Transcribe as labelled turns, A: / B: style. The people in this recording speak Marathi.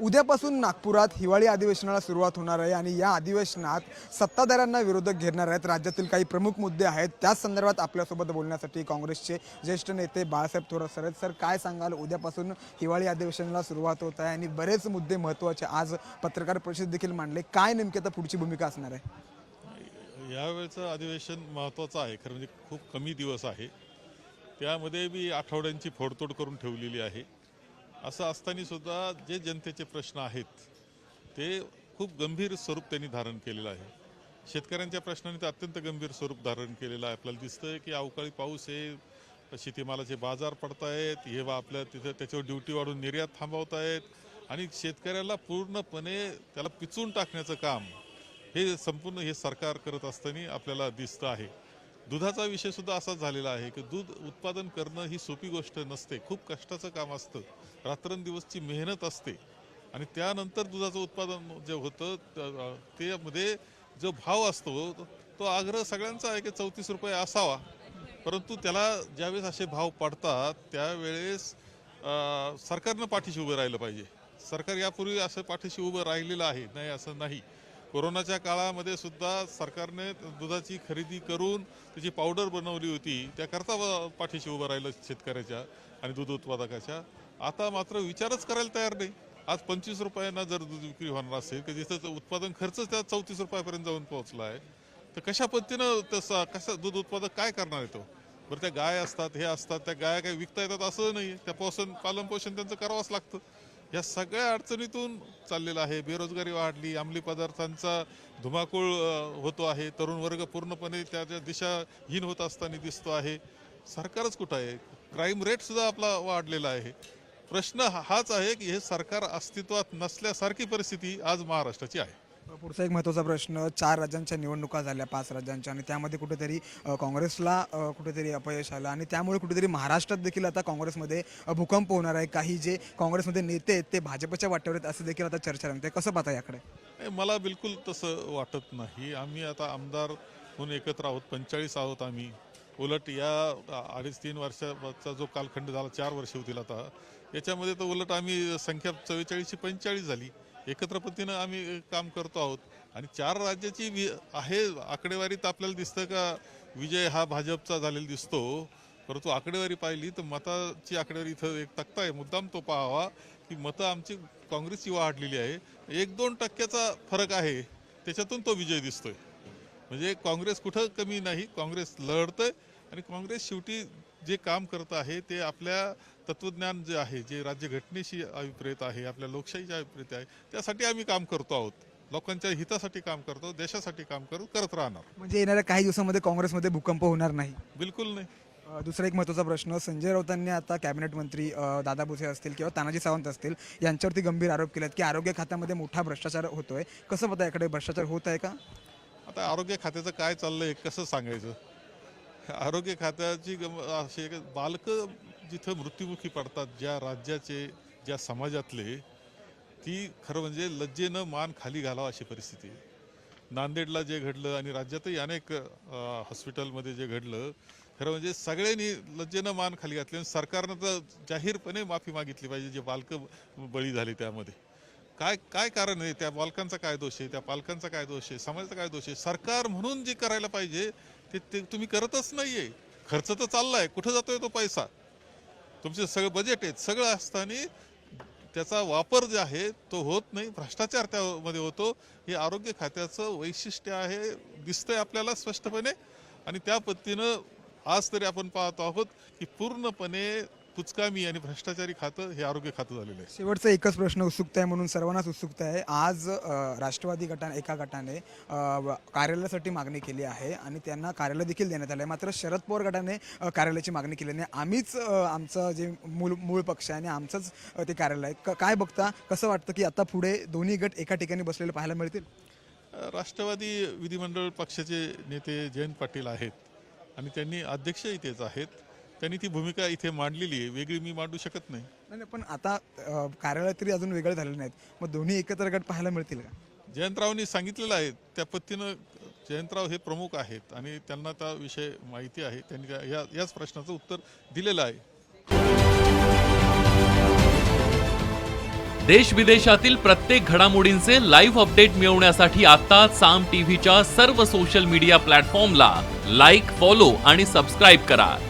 A: उद्यापासून नागपुरात हिवाळी अधिवेशनाला सुरुवात होणार आहे आणि या अधिवेशनात सत्ताधाऱ्यांना विरोधक घेणार आहेत. राज्यातील काही प्रमुख मुद्दे आहेत. त्याच संदर्भात आपल्यासोबत बोलण्यासाठी काँग्रेसचे ज्येष्ठ नेते बाळासाहेब थोरात सर आहेत. सर काय सांगाल? उद्यापासून हिवाळी अधिवेशनाला सुरुवात होत आहे आणि बरेच मुद्दे महत्त्वाचे आज पत्रकार परिषद देखील मांडले. काय नेमकी आता पुढची भूमिका असणार आहे?
B: यावेळचं अधिवेशन महत्त्वाचं आहे. खरं म्हणजे खूप कमी दिवस आहे. त्यामध्ये मी आठवड्यांची फोडतोड करून ठेवलेली आहे. असं असताना सुद्धा जे जनतेचे प्रश्न आहेत ते खूप गंभीर स्वरूप त्यांनी धारण केलेलं आहे. शेतकऱ्यांच्या प्रश्नांनी ते अत्यंत गंभीर स्वरूप धारण केलेलं आहे. आपल्याला दिसतंय की अवकाळी पाऊस हे शेतीमालाचे बाजार पडत आहेत हे बा आपल्या तिथं त्याच्यावर ड्युटी वाढून निर्यात थांबवत आहेत आणि शेतकऱ्याला पूर्णपणे त्याला पिचून टाकण्याचं काम हे संपूर्ण हे सरकार करत असताना आपल्याला दिसतं आहे. दुधाचा विषय सुद्धा असाच झालेला आहे की दूध उत्पादन करणं ही सोपी गोष्ट नसते. खूप कष्टाचं काम असतं. रात्रंदिवसची मेहनत असते. आणि त्यानंतर दुधाचं उत्पादन जे होतं त्यामध्ये जो भाव असतो तो आग्रह सगळ्यांचा आहे की चौतीस रुपये असावा. परंतु त्याला ज्यावेळेस असे भाव पडतात त्यावेळेस सरकारनं पाठीशी उभं राहिलं पाहिजे. सरकार यापूर्वी असं पाठीशी उभं राहिलेलं आहे. नाही असं नाही. कोरोनाच्या काळामध्ये सुद्धा सरकारने दुधाची खरेदी करून त्याची पावडर बनवली होती. त्याकरता पाठीशी उभं राहिलं शेतकऱ्याच्या आणि दूध उत्पादकाच्या. आता मात्र विचारच करायला तयार नाही. आज पंचवीस रुपयांना जर दूध विक्री होणार असेल की जिथं उत्पादन खर्च त्या चौतीस रुपयापर्यंत जाऊन पोहोचला आहे. तर कशा पद्धतीनं तसं कसं दूध उत्पादक काय करणार आहे तो? बरं त्या गाय असतात हे असतात त्या गाया काही विकता येतात असं नाही त्या पोषण पालन पोषण त्यांचं करावंच लागतं. या सगळ्या अडचणीतून चाललेलं आहे. बेरोजगारी वाढली अंमली पदार्थांचा धुमाकूळ होतो आहे. तरुण वर्ग पूर्णपणे त्याच्या दिशाहीन होत असताना दिसतो आहे. सरकारच कुठं आहे? क्राईम रेटसुद्धा आपला वाढलेला आहे. प्रश्न हा- हाच आहे की हे सरकार अस्तित्वात नसल्यासारखी परिस्थिती आज महाराष्ट्राची आहे.
A: पुढचा एक महत्त्वाचा प्रश्न चार राज्यांच्या निवडणुका झाल्या पाच राज्यांच्या आणि त्यामध्ये कुठेतरी काँग्रेसला कुठेतरी अपयश आलं आणि त्यामुळे कुठेतरी महाराष्ट्रात देखील आता काँग्रेसमध्ये भूकंप होणार आहे. काही जे काँग्रेसमध्ये नेते आहेत ते भाजपच्या वाटेवर आहेत असं देखील आता चर्चा रंगते कसं पाहता याकडे?
B: मला बिलकुल तसं वाटत नाही. आम्ही आता आमदार म्हणून एकत्र आहोत पंचेचाळीस आहोत आम्ही. उलट या अडीच तीन वर्षाचा जो कालखंड झाला चार वर्ष होतील आता. याच्यामध्ये तर उलट आम्ही संख्या चव्वेचाळीसची पंचेचाळीस झाली. एकत्र पद्धतीनं आम्ही काम करतो आहोत. आणि चार राज्याची वि आहे आकडेवारीत आपल्याला दिसतं का विजय हा भाजपचा झालेला दिसतो. परंतु आकडेवारी पाहिली तर मताची आकडेवारी इथं एक तक्ता आहे मुद्दाम तो पाहावा की मतं आमची काँग्रेसची वाढलेली आहे. एक दोन टक्क्याचा फरक आहे. त्याच्यातून तो विजय दिसतोय. म्हणजे काँग्रेस कुठं कमी नाही काँग्रेस लढतंय आणि काँग्रेस शेवटी जे काम करत आहे ते आपल्या तत्वज्ञान जे आहे जे राज्यघटनेशी अभिप्रेत आहे आपल्या लोकशाहीच्या अभिप्रेत आहे त्यासाठी आम्ही काम करतो आहोत. लोकांच्या हितासाठी काम करतो देशासाठी काम करू करत राहणार.
A: म्हणजे येणाऱ्या काही दिवसामध्ये काँग्रेसमध्ये भूकंप होणार नाही.
B: बिलकुल नाही.
A: अ, दुसरा एक महत्त्वाचा प्रश्न संजय राऊतांनी आता कॅबिनेट मंत्री अ, दादा भुसे असतील किंवा तानाजी सावंत असतील यांच्यावरती गंभीर आरोप केलेत की आरोग्य खात्यामध्ये मोठा भ्रष्टाचार होतोय. कसं पता याकडे? भ्रष्टाचार होत आहे का?
B: आता आरोग्य खात्याचं काय चाललंय कसं सांगायचं? आरोग्य खात्याची असे अशी बालकं जिथं मृत्युमुखी पडतात ज्या राज्याचे ज्या समाजातले ती खरं म्हणजे लज्जेनं मान खाली घालावं अशी परिस्थिती आहे. नांदेडला जे घडलं आणि राज्यातही अनेक हॉस्पिटलमध्ये जे घडलं खरं म्हणजे सगळ्यांनी लज्जेनं मान खाली घातली आणि सरकारनं तर जाहीरपणे माफी मागितली पाहिजे जे बालकं बळी झाले त्यामध्ये. काय काय कारण आहे? त्या बालकांचा काय दोष आहे? त्या पालकांचा काय दोष आहे? समाजाचा काय दोष आहे? सरकार म्हणून जे करायला पाहिजे ते ते तुम्ही करतच नाही आहे खर्च तर चालला आहे कुठं जातोय तो पैसा? तुमचे सगळं बजेट आहे सगळं असताना त्याचा वापर जे आहे तो होत नाही. भ्रष्टाचार त्यामध्ये होतो. हे आरोग्य खात्याचं वैशिष्ट्य आहे दिसतंय आपल्याला स्पष्टपणे. आणि त्या पद्धतीनं आज तरी आपण पाहतो आहोत की पूर्णपणे कुचकामी आणि भ्रष्टाचारी खातं हे आरोग्य खातं झालेलं आहे.
A: शेवटचा एकच प्रश्न उत्सुकता आहे म्हणून सर्वांनाच उत्सुकता आहे आज राष्ट्रवादी गटाने एका गटाने कार्यालयासाठी मागणी केली आहे आणि त्यांना कार्यालय देखील देण्यात आलं आहे मात्र शरद पवार गटाने कार्यालयाची मागणी केली नाही. आम्हीच आमचं जे मूळ मूळ पक्ष आहे आणि आमचंच ते कार्यालय काय बघता? कसं वाटतं की आता पुढे दोन्ही गट एका ठिकाणी बसलेले पाहायला मिळतील?
B: राष्ट्रवादी विधिमंडळ पक्षाचे नेते जयंत पाटील आहेत आणि त्यांनी अध्यक्ष इथेच आहेत. त्यांनी ती भूमिका इथे मांडलेली आहे. वेगळी मी मांडू शकत नाही.
A: नाही नाही, पण आता कार्यालय तरी अजून वेगळे झालेले नाहीत. मग दोन्ही एकत्र गट पाहायला मिळतील का?
B: जयंतरावनी सांगितलेलं आहे. त्या पद्धतीनं जयंतराव हे प्रमुख आहेत आणि त्यांना त्या विषय माहिती आहे. त्यांनी त्या- या याच प्रश्नाचं उत्तर दिलेलं आहे.
C: देश विदेशातील प्रत्येक घडामोडींचे लाईव्ह अपडेट मिळवण्यासाठी आता साम टीव्हीच्या सर्व सोशल मीडिया प्लॅटफॉर्मला लाईक फॉलो आणि सबस्क्राईब करा.